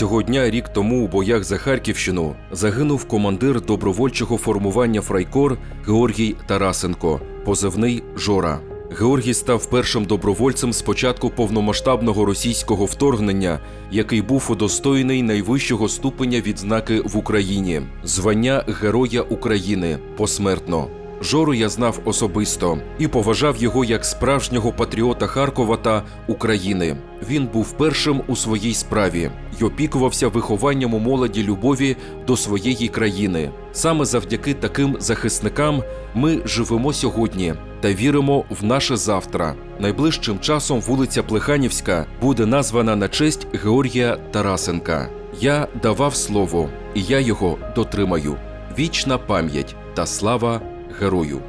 Цього дня рік тому у боях за Харківщину загинув командир добровольчого формування Фрайкор Георгій Тарасенко, позивний Жора. Георгій став першим добровольцем з початку повномасштабного російського вторгнення, який був удостоєний найвищого ступеня відзнаки в Україні звання Героя України посмертно. Жору я знав особисто і поважав його як справжнього патріота Харкова та України. Він був першим у своїй справі й опікувався вихованням у молоді любові до своєї країни. Саме завдяки таким захисникам ми живемо сьогодні та віримо в наше завтра. Найближчим часом вулиця Плеханівська буде названа на честь Георгія Тарасенка. Я давав слово, і я його дотримаю. Вічна пам'ять та слава герою.